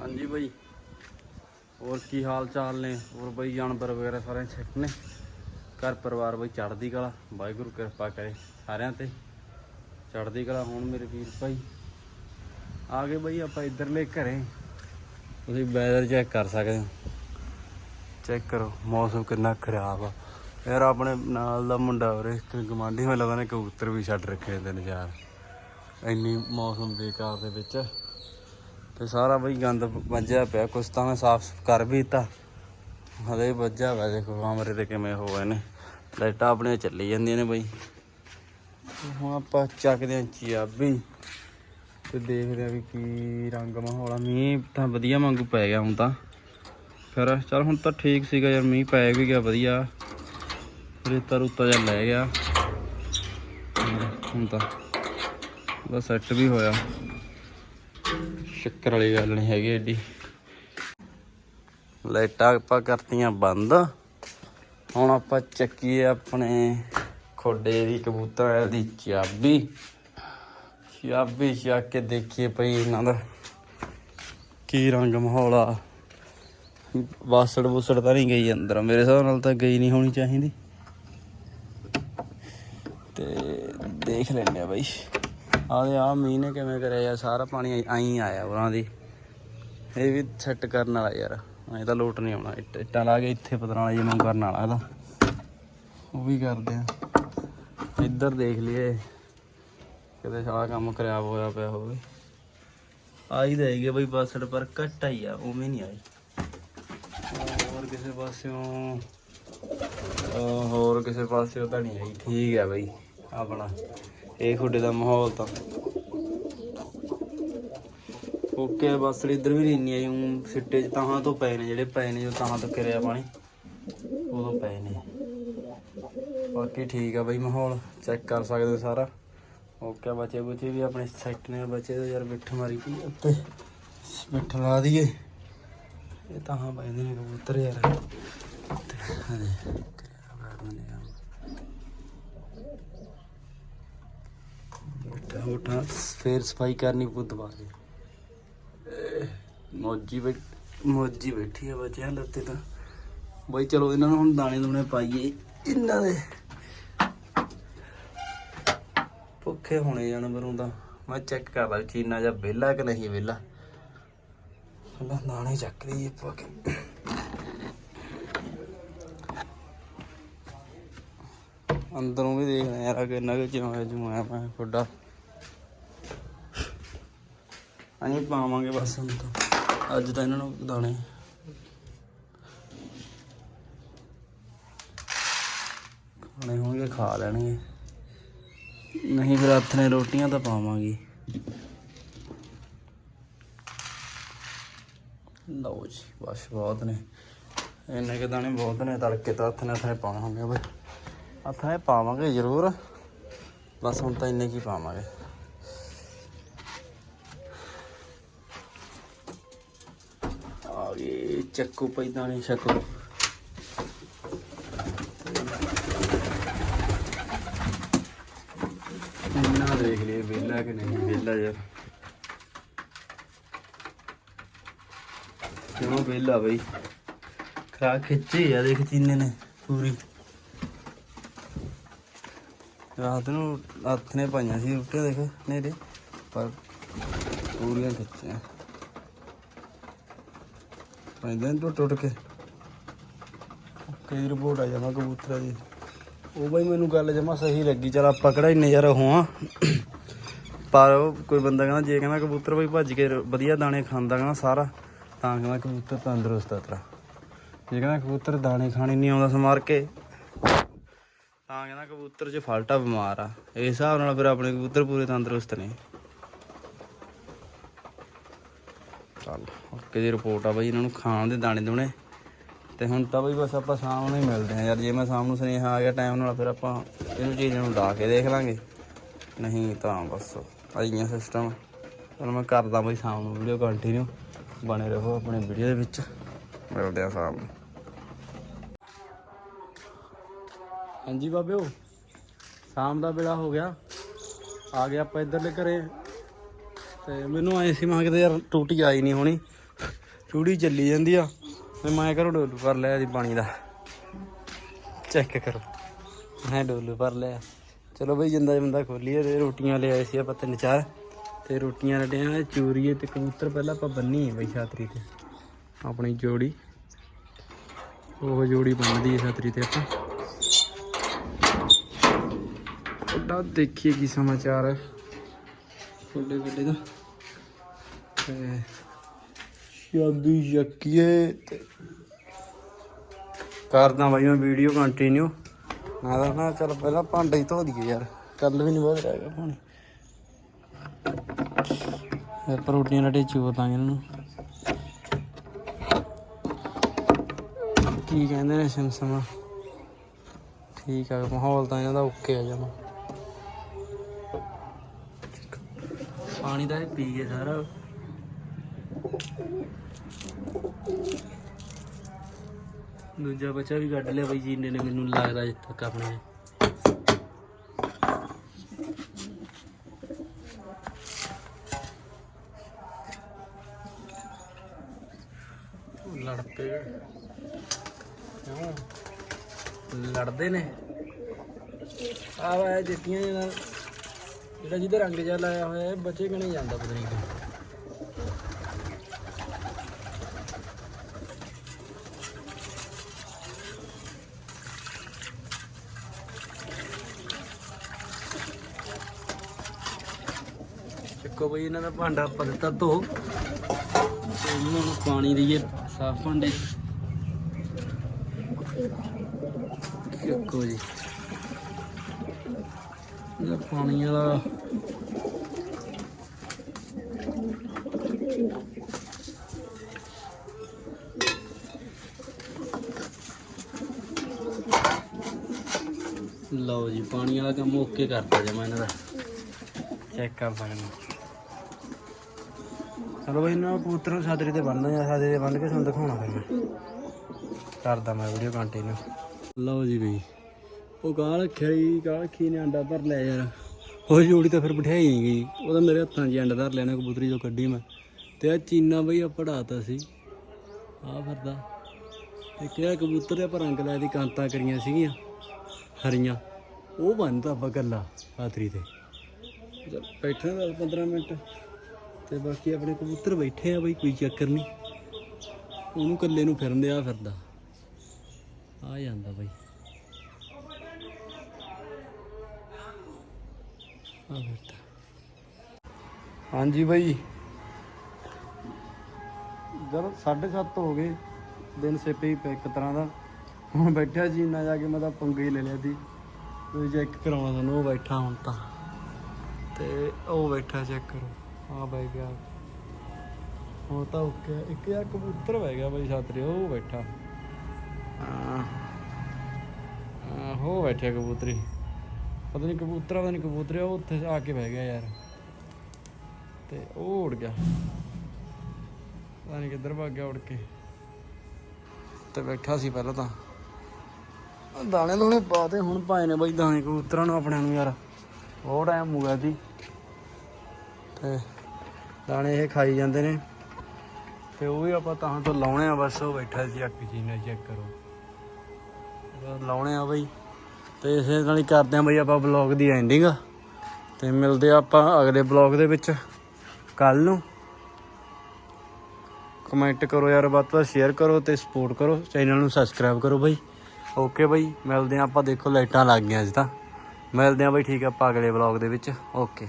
ਹਾਂਜੀ ਬਾਈ। ਹੋਰ ਕੀ ਹਾਲ ਚਾਲ ਨੇ? ਹੋਰ ਬਈ ਜਾਨਵਰ ਵਗੈਰਾ ਸਾਰੇ ਠੀਕ ਨੇ? ਘਰ ਪਰਿਵਾਰ ਬਾਈ ਚੜ੍ਹਦੀ ਕਲਾ, ਵਾਹਿਗੁਰੂ ਕਿਰਪਾ ਕਰੇ ਸਾਰਿਆਂ ਤੇ। ਚੜ੍ਹਦੀ ਕਲਾ ਹੁਣ ਮੇਰੇ ਵੀਰ ਭਾਈ। ਆ ਗਏ ਬਾਈ ਆਪਾਂ ਇੱਧਰਲੇ ਘਰੇ। ਤੁਸੀਂ ਵੈਦਰ ਚੈੱਕ ਕਰ ਸਕਦੇ ਹੋ। ਚੈੱਕ ਕਰੋ, ਮੌਸਮ ਕਿੰਨਾ ਖਰਾਬ ਆ। ਯਾਰ ਆਪਣੇ ਨਾਲ ਦਾ ਮੁੰਡਾ ਉਰੇ ਇੱਕ ਗਮਾਂਡੀ ਲੱਗਦਾ ਨੇ, ਕਬੂਤਰ ਵੀ ਛੱਡ ਰੱਖੇ ਹੁੰਦੇ ਨੇ ਯਾਰ ਇੰਨੀ ਮੌਸਮ ਬੇਕਾਰ ਦੇ ਵਿੱਚ। ਤੇ ਸਾਰਾ ਬਈ ਗੰਦ ਵੱਜਿਆ ਪਿਆ, ਕੁਛ ਤਾਂ ਮੈਂ ਸਾਫ਼ ਕਰ ਵੀ ਦਿੱਤਾ। ਹਲੇ ਵੱਜਿਆ ਵਾ ਦੇਖੋ ਕਮਰੇ ਤੇ ਕਿਵੇਂ ਹੋਏ ਨੇ। ਲਾਈਟਾਂ ਆਪਣੀਆਂ ਚੱਲੀ ਜਾਂਦੀਆਂ ਨੇ ਬਈ। ਹੁਣ ਆਪਾਂ ਚੱਕਦੇ ਹਾਂ ਚਾਬੀ ਤੇ ਦੇਖਦੇ ਆ ਵੀ ਕੀ ਰੰਗ ਮਾਹੌਲ ਆ। ਮੀਂਹ ਤਾਂ ਵਧੀਆ ਵਾਂਗੂ ਪੈ ਗਿਆ ਹੁਣ ਤਾਂ। ਫਿਰ ਚਲ ਹੁਣ ਤਾਂ ਠੀਕ ਸੀਗਾ ਯਾਰ, ਮੀਂਹ ਪੈ ਵੀ ਗਿਆ ਵਧੀਆ। ਰੇਤਾ ਰੂਤਾ ਜਿਹਾ ਲੈ ਗਿਆ। ਹੁਣ ਤਾਂ ਬਸ ਸੈੱਟ ਵੀ ਹੋਇਆ। ਸ਼ੱਕਰ ਵਾਲੀ ਗੱਲ ਨਹੀਂ ਹੈਗੀ ਏਡੀ ਲਾਈਟਾਂ ਆਪਾਂ ਕਰਤੀਆਂ ਬੰਦ। ਹੁਣ ਆਪਾਂ ਚੱਕੀਏ ਆਪਣੇ ਖੋਡੇ ਦੀ ਕਬੂਤਰ ਦੀ ਚਾਬੀ। ਚਾਬੀ ਚੱਕ ਕੇ ਦੇਖੀਏ ਭਈ ਇਹਨਾਂ ਦਾ ਕੀ ਰੰਗ ਮਾਹੌਲ ਆ। ਵਾਸੜ ਬੁਸੜ ਤਾਂ ਨਹੀਂ ਗਈ ਅੰਦਰ। ਮੇਰੇ ਹਿਸਾਬ ਨਾਲ ਤਾਂ ਗਈ ਨਹੀਂ ਹੋਣੀ ਚਾਹੀਦੀ। ਤੇ ਦੇਖ ਲੈਂਦੇ ਆ ਬਈ। ਆਲੇ ਆ ਮੀਂਹ ਨੇ ਕਿਵੇਂ ਕਰਿਆ ਯਾਰ, ਸਾਰਾ ਪਾਣੀ ਆਈ ਆਇਆ ਉਹਨਾਂ ਦੀ। ਇਹ ਵੀ ਸੈੱਟ ਕਰਨ ਵਾਲਾ ਯਾਰ, ਐ ਤਾਂ ਲੋਟ ਨਹੀਂ ਆਉਣਾ, ਇੱਟ- ਇੱਟਾਂ ਲਾ ਕੇ ਇੱਥੇ ਪਤਰਾਂ ਵਾਲਾ ਜਿਵੇਂ ਕਰਨ ਵਾਲਾ ਇਹਦਾ ਉਹ ਵੀ ਕਰਦੇ ਆ। ਇੱਧਰ ਦੇਖ ਲਈਏ, ਕਿਤੇ ਸਾਰਾ ਕੰਮ ਖਰਾਬ ਹੋਇਆ ਪਿਆ ਹੋਵੇ। ਆਈ ਦੇਗੇ ਬਈ ਬਾਸੜ ਪਰ ਘੱਟ ਆਈ ਆ, ਉਵੇਂ ਨਹੀਂ ਆਈ। ਹੋਰ ਕਿਸੇ ਪਾਸਿਓਂ ਹੋਰ ਕਿਸੇ ਪਾਸਿਓਂ ਤਾਂ ਨਹੀਂ ਆਈ। ਠੀਕ ਹੈ ਬਈ, ਆਪਣਾ। ਇਹ ਖੁੱਡੇ ਦਾ ਮਾਹੌਲ ਤਾਂ। ਓਕੇ, ਬਸ ਇੱਧਰ ਵੀ ਨਹੀਂ ਆਈ ਹੂੰ ਸਿੱਟੇ ਚ ਤਾਹਾਂ ਤੋਂ ਪਏ ਨੇ, ਜਿਹੜੇ ਪਏ ਨੇ ਜੋ ਤਾਹਾਂ ਤੋਂ ਕਿਰਿਆ ਪਾਣੀ। ਉਦੋਂ ਪਏ ਨੇ। ਬਾਕੀ ਠੀਕ ਆ ਬਈ ਮਾਹੌਲ, ਚੈੱਕ ਕਰ ਸਕਦੇ ਹੋ ਸਾਰਾ। ਓਕੇ, ਬੱਚੇ ਬੁੱਚੇ ਵੀ ਆਪਣੇ ਸੈੱਟ ਨੇ, ਬੱਚੇ ਤਾਂ ਯਾਰ ਬਿੱਠ ਮਾਰੀ ਪਈ ਉੱਤੇ। ਬਿੱਠ ਲਾ ਦਈਏ। ਇਹ ਤਾਹਾਂ ਪੈਂਦੇ ਨੇ, ਕਬੂਤਰ ਯਾਰ। ਤੇ ਹਲੇ ਕਿਰਿਆ ਬਾਹਰ ਨੇ ਹੋਠਾਂ ਫੇਰ ਸਫ਼ਾਈ ਕਰਨੀ ਪੁੱਤ ਬਾਅਦ ਮੋਜੀ ਬੈਠ ਮੋਜੀ ਬੈਠੀ ਆ ਬੱਚਿਆਂ ਲੱਤੇ ਤਾਂ। ਬਈ ਚਲੋ ਇਹਨਾਂ ਨੂੰ ਹੁਣ ਦਾਣੇ ਦੂਣੇ ਪਾਈਏ। ਇਹਨਾਂ ਦੇ। ਭੁੱਖੇ ਹੋਣੇ ਜਾਨਵਰ ਦਾ ਮੈਂ ਚੈੱਕ ਕਰਦਾ ਚੀਨਾ ਜਾਂ ਵਿਹਲਾ ਕਿ ਨਹੀਂ ਵਿਹਲਾ। ਪਹਿਲਾਂ ਦਾਣੇ ਚੱਕ ਲਈਏ ਪਾ ਕੇ। ਅੰਦਰੋਂ ਵੀ ਦੇਖਣਾ ਯਾਰ ਕਿੰਨਾ ਕੁ ਜਿਵੇਂ ਜੁਮਾਇਆ ਮੈਂ ਖੁੱਡਾ ਅਸੀਂ ਪਾਵਾਂਗੇ ਬਸ ਹੁਣ ਤਾਂ। ਅੱਜ ਤਾਂ ਇਹਨਾਂ ਨੂੰ ਦਾਣੇ। ਖਾਣੇ ਹੋਣਗੇ, ਖਾ ਲੈਣਗੇ। ਨਹੀਂ ਫਿਰ ਹੱਥ ਨੇ ਰੋਟੀਆਂ ਤਾਂ ਪਾਵਾਂਗੇ। ਲਓ ਜੀ, ਬਸ ਬਹੁਤ ਨੇ। ਇੰਨੇ ਕਿ ਦਾਣੇ ਬਹੁਤ ਨੇ, ਤੜਕੇ ਤਾਂ ਹੱਥ ਨੇ ਹੱਥ ਨੇ ਪਾਵਾਂਗੇ ਬਈ। ਹੱਥ ਨੇ ਪਾਵਾਂਗੇ ਜ਼ਰੂਰ। ਬਸ ਹੁਣ ਤਾਂ ਇੰਨੇ ਕੀ ਪਾਵਾਂਗੇ। ਆ ਗਏ ਚੱਕੂ ਪਈ ਦਾਣੇ ਇੰਨਾ ਦੇਖ ਲਈ ਵਿਹਲਾ ਕਿ ਨਹੀਂ, ਵਿਹਲਾ ਯਾਰ। ਕਿਉਂ ਵਿਹਲਾ ਬਈ? ਖਰਾ ਖਿੱਚੀ ਆ, ਦੇਖ ਚੀਨੇ ਨੇ ਪੂਰੀ। ਰਾਤ ਨੂੰ ਹੱਥ ਨੇ ਪਾਈਆਂ ਸੀ ਉੱਤੇ ਦੇਖ ਨੇਰੇ ਪਰ ਪੂਰੀਆਂ ਖਿੱਚੀਆਂ। ਪੈਂਦੇ ਨੇ ਟੁੱਟ ਟੁੱਟ ਕੇ। ਕਈ ਰਿਪੋਰਟ ਆ ਜਾਣਾ ਕਬੂਤਰਾਂ ਦੀ। ਉਹ ਬਈ ਮੈਨੂੰ ਗੱਲ ਜਮਾ ਸਹੀ ਲੱਗੀ। ਚਲ ਆਪਾਂ ਕਿਹੜਾ ਇੰਨੇ ਯਾਰ ਉਹ ਪਰ ਉਹ ਕੋਈ ਬੰਦਾ ਕਹਿੰਦਾ, ਜੇ ਕਹਿੰਦਾ ਕਬੂਤਰ ਬਈ ਭੱਜ ਕੇ ਵਧੀਆ ਦਾਣੇ ਖਾਂਦਾ ਕਹਿੰਦਾ ਸਾਰਾ, ਤਾਂ ਕਹਿੰਦਾ ਕਬੂਤਰ ਤੰਦਰੁਸਤ ਆ ਤੇਰਾ। ਜੇ ਕਹਿੰਦਾ ਕਬੂਤਰ ਦਾਣੇ ਖਾਣੇ ਨਹੀਂ ਆਉਂਦਾ ਸਮਾਰ ਕੇ ਕਬੂਤਰ 'ਚ ਫਾਲਟਾ ਬਿਮਾਰ ਆ। ਇਸ ਹਿਸਾਬ ਨਾਲ ਫਿਰ ਆਪਣੇ ਕਬੂਤਰ ਪੂਰੇ ਤੰਦਰੁਸਤ ਨੇ। ਚੱਲ ਓਕੇ ਦੀ ਰਿਪੋਰਟ ਆ ਬਈ, ਇਹਨਾਂ ਨੂੰ ਖਾਣ ਦੇ ਦਾਣੇ ਦੋਣੇ। ਤੇ ਹੁਣ ਤਾਂ ਬਈ ਬਸ ਆਪਾਂ ਸ਼ਾਮ ਨੂੰ ਹੀ ਮਿਲਦੇ ਆ ਯਾਰ। ਜੇ ਮੈਂ ਸ਼ਾਮ ਨੂੰ ਸੁਨੇਹਾ ਆ ਗਿਆ ਟਾਈਮ ਨਾਲ, ਫਿਰ ਆਪਾਂ ਇਹਨੂੰ ਚੀਜ਼ਾਂ ਨੂੰ ਲਾ ਕੇ ਦੇਖ ਲਾਂਗੇ। ਨਹੀਂ ਤਾਂ ਬਸ, ਆਈਆਂ ਸਿਸਟਮ ਚਲ ਮੈਂ ਕਰਦਾ ਬਈ ਸ਼ਾਮ ਨੂੰ ਵੀਡੀਓ ਕੰਟੀਨਿਊ ਬਣੇ ਰਹੋ ਆਪਣੇ ਵੀਡੀਓ ਦੇ ਵਿੱਚ। ਮਿਲਦੇ ਆ ਸ਼ਾਮ ਨੂੰ। ਹਾਂਜੀ ਬਾਬਿਓ ਸ਼ਾਮ ਦਾ ਵੇਲਾ ਹੋ ਗਿਆ। ਆ ਗਿਆ ਆਪਾਂ ਇੱਧਰਲੇ ਘਰੇ। ਤੇ ਮੈਨੂੰ ਐ ਸੀ, ਮੈਂ ਕਿਹਾ ਕਿਤੇ ਯਾਰ ਟੂਟੀ ਆਈ ਨਹੀਂ ਹੋਣੀ। ਚੂੜੀ ਚੱਲੀ ਜਾਂਦੀ ਆ। ਤੇ ਮੈਂ ਕਰੋ ਡੋਲੂ ਭਰ ਲਿਆ ਜੀ ਪਾਣੀ ਦਾ। ਚੈੱਕ ਕਰੋ। ਮੈਂ ਡੋਲੂ ਭਰ ਲਿਆ। ਚਲੋ ਬਈ, ਜਿੰਦਾ ਬੰਦਾ ਖੋਲੀਏ ਤੇ ਰੋਟੀਆਂ ਲੈ ਆਏ ਸੀ ਆਪਾਂ ਤਿੰਨ ਚਾਰ। ਤੇ ਰੋਟੀਆਂ ਰਟਿਆ ਚੂਰੀਏ ਤੇ ਕਬੂਤਰ ਪਹਿਲਾਂ ਆਪਾਂ ਬੰਨੀ ਬਈ ਛਾਤਰੀ ਤੇ। ਆਪਣੀ ਜੋੜੀ। ਉਹ ਜੋੜੀ ਬੰਨਦੀ ਹੈ ਛਾਤਰੀ ਤੇ ਆਪਾਂ। ਉਹਦਾ ਦੇਖੀਏ ਕੀ ਸਮਾਚਾਰ ਹੈ। ਫੁੱਲੇ ਵੱਡੇ ਦਾ। ਤੇ ਯਕੀਏ ਕਰਦਾ ਬਾਈ ਮੈਂ ਵੀਡੀਓ ਕੰਟੀਨਿਊ ਮੈਂ ਤਾਂ ਨਾ ਚੱਲ ਪਹਿਲਾਂ ਭਾਂਡੇ ਹੀ ਧੋ ਦਈਏ ਯਾਰ, ਕੱਲ ਵੀ ਨਹੀਂ ਬਹੁਤ ਰਹਿ ਗਿਆ ਪਾਣੀ। ਇਹ ਪ੍ਰੋਟੀਨ ਰਟੇ ਚੋ ਦਾਂਗੇ ਇਹਨਾਂ ਨੂੰ। ਕੀ ਕਹਿੰਦੇ ਨੇ ਸਮਸਮਾ? ਠੀਕ ਆ, ਮਾਹੌਲ ਤਾਂ ਇਹਨਾਂ ਦਾ ਓਕੇ ਆ ਜਮਾ। ਪਾਣੀ ਦਾ ਇਹ ਪੀ ਗਏ ਸਾਰਾ। ਦੂਜਾ ਬੱਚਾ ਵੀ ਕੱਢ ਲਿਆ ਬਈ ਜੀ ਨੇ ਮੈਨੂੰ ਲੱਗਦਾ ਜਿੱਥੇ ਤੱਕ ਆਪਣੇ। ਲੜ ਪਏ ਕਿਉਂ? ਲੜਦੇ ਨੇ। ਆਵਾ ਵਾ ਜਿੱਤੀਆਂ ਜਿਹੜਾ ਜਿਹੜਾ ਜਿਹਦੇ ਰੰਗ ਜਿਹਾ ਲਾਇਆ ਹੋਇਆ ਇਹ ਬੱਚੇ ਕਣੇ ਜਾਂਦਾ ਪਤਾ ਨਹੀਂ ਕਿਉਂ। ਚੱਕੋ ਬਈ, ਇਹਨਾਂ ਦਾ ਭਾਂਡਾ ਆਪਾਂ ਦਿੱਤਾ ਧੋ। ਤੇ ਇਹਨਾਂ ਨੂੰ ਪਾਣੀ ਦਈਏ ਸਾਫ਼ ਭਾਂਡੇ। 'ਚ। ਜੀ। ਇਹ ਪਾਣੀ ਵਾਲਾ। ਲਓ ਜੀ ਪਾਣੀ ਵਾਲਾ ਕੰਮ ਓਕੇ ਕਰਤਾ ਜਮਾ ਇਹਨਾਂ ਦਾ। ਚੈੱਕ ਕਰ ਸਕਦੇ ਹੋ। ਚਲੋ ਬਈ ਇਹਨਾਂ ਨੂੰ ਕਬੂਤਰ ਨੂੰ ਸਾਦਰੇ ਤੇ ਬੰਨ੍ਹਦਾ ਜਾਂ ਸਾਦਰੇ ਤੇ ਬੰਨ ਕੇ ਤੁਹਾਨੂੰ ਦਿਖਾਉਣਾ ਫਿਰ ਮੈਂ। ਕਰਦਾ ਮੈਂ ਵੀਡੀਓ ਕੰਟੀਨਿਊ ਲਓ ਜੀ ਬਈ ਉਹ ਗਾਲ ਰੱਖਿਆ ਜੀ ਗਾਲ ਰੱਖੀ ਨੇ ਅੰਡਾ ਧਰ ਲਿਆ ਯਾਰ। ਉਹ ਜੋੜੀ ਤਾਂ ਫਿਰ ਬਿਠਾਈ ਨਹੀਂ ਗਈ। ਉਹ ਤਾਂ ਮੇਰੇ ਹੱਥਾਂ 'ਚ ਅੰਡਾ ਧਰ ਲੈਣਾ ਕਬੂਤਰੀ ਜੋ ਕੱਢੀ ਮੈਂ। ਤੇ ਆ ਚੀਨਾ ਬਈ ਆ ਪੜਾਤਾ ਸੀ। ਆ ਫਿਰਦਾ। ਤੇ ਕਿਹੜਾ ਕਬੂਤਰ ਦੇ ਆਪਾਂ ਰੰਗ ਲਾਇਆ ਦੀ ਕਾਂਤਾਂ ਕਰੀਆਂ ਸੀਗੀਆਂ, ਹਰੀਆਂ। ਉਹ ਬੰਨਤਾ ਆਪਾਂ ਗੱਲਾਂ, ਆਤਰੀ ਤੇ। ਬੈਠੇ 10 15 ਮਿੰਟ। ਤੇ ਬਾਕੀ ਆਪਣੇ ਕਬੂਤਰ ਬੈਠੇ ਆ ਬਈ, ਕੋਈ ਚੱਕਰ ਨਹੀਂ ਉਹਨੂੰ ਇਕੱਲੇ ਨੂੰ ਫਿਰਨ ਦਿਆ ਫਿਰਦਾ। ਆ ਜਾਂਦਾ ਬਈ। ਆ ਹਾਂਜੀ ਬਈ। ਜਦ 7:30 ਹੋ ਗਏ ਦਿਨ ਸੇਪੇ ਹੀ ਇੱਕ ਤਰ੍ਹਾਂ ਦਾ। ਹੁਣ ਬੈਠਿਆ ਜੀ ਨਾ ਜਾ ਕੇ ਮੈਂ ਤਾਂ ਪੰਗਾ ਹੀ ਲੈ ਲਿਆ ਸੀ ਤੁਸੀਂ ਚੈੱਕ ਕਰਾਉਣਾ ਤੁਹਾਨੂੰ ਉਹ ਬੈਠਾ ਹੁਣ ਤਾਂ। ਤੇ ਉਹ ਬੈਠਾ ਚੈੱਕ ਕਰੋ। ਆ ਬੈ ਗਿਆ। ਹੁਣ ਤਾਂ ਓਕੇ ਇੱਕ ਯਾਰ ਕਬੂਤਰ ਬਹਿ ਗਿਆ ਬਈ ਛਾਤਰੇ ਉਹ ਬੈਠਾ। ਆ ਆ ਹੋ ਬੈਠਿਆ ਕਬੂਤਰੀ। ਪਤਾ ਨਹੀਂ ਕਬੂਤਰਾ ਪਤਾ ਨਹੀਂ ਕਬੂਤਰੀ ਉਹ ਉੱਥੇ ਆ ਕੇ ਬਹਿ ਗਿਆ ਯਾਰ। ਤੇ ਉਹ ਉੜ ਗਿਆ। ਪਤਾ ਨਹੀਂ ਕਿੱਧਰ ਭੱਗ ਗਿਆ ਉੜ ਕੇ। ਤੇ ਬੈਠਾ ਸੀ ਪਹਿਲਾਂ ਤਾਂ। ਦਾਣੇ ਦੂਣੇ ਪਾਤੇ ਹੁਣ ਪਾਏ ਨੇ ਬਈ ਦਾਣੇ ਕਬੂਤਰਾਂ ਨੂੰ ਆਪਣਿਆਂ ਨੂੰ ਯਾਰ। ਬਹੁਤ ਟਾਈਮ ਹੋ ਗਿਆ ਸੀ ਤੇ ਦਾਣੇ ਇਹ ਖਾਈ ਜਾਂਦੇ ਨੇ। ਤੇ ਉਹ ਵੀ ਆਪਾਂ ਤਾਂ ਤੋਂ ਲਾਉਣੇ ਆ ਬਸ, ਉਹ ਬੈਠਾ ਸੀ ਅੱਕ ਜੀ ਚੈੱਕ ਕਰੋ। ਲਾਉਣੇ ਆ ਬਈ। ਤੇ ਇਸੇ ਨਾਲ ਹੀ ਕਰਦੇ ਆ ਬਈ ਆਪਾਂ ਬਲੌਗ ਦੀ ਐਂਡਿੰਗ ਤੇ ਮਿਲਦੇ ਆ ਆਪਾਂ ਅਗਲੇ ਬਲੌਗ ਦੇ ਵਿੱਚ। ਕੱਲ ਨੂੰ। ਕਮੈਂਟ ਕਰੋ ਯਾਰ, ਵੱਧ ਤੋਂ ਵੱਧ ਸ਼ੇਅਰ ਕਰੋ ਤੇ ਸਪੋਰਟ ਕਰੋ। ਚੈਨਲ ਨੂੰ ਸਬਸਕ੍ਰਾਈਬ ਕਰੋ ਬਾਈ। ਓਕੇ ਬਾਈ, ਮਿਲਦੇ ਆ ਆਪਾਂ, ਦੇਖੋ ਲਾਈਟਾਂ ਲੱਗ ਗਈਆਂ ਅੱਜ ਤਾਂ। ਮਿਲਦੇ ਆ ਬਾਈ, ਠੀਕ ਆ ਆਪਾਂ ਅਗਲੇ ਬਲੌਗ ਦੇ ਵਿੱਚ। ਓਕੇ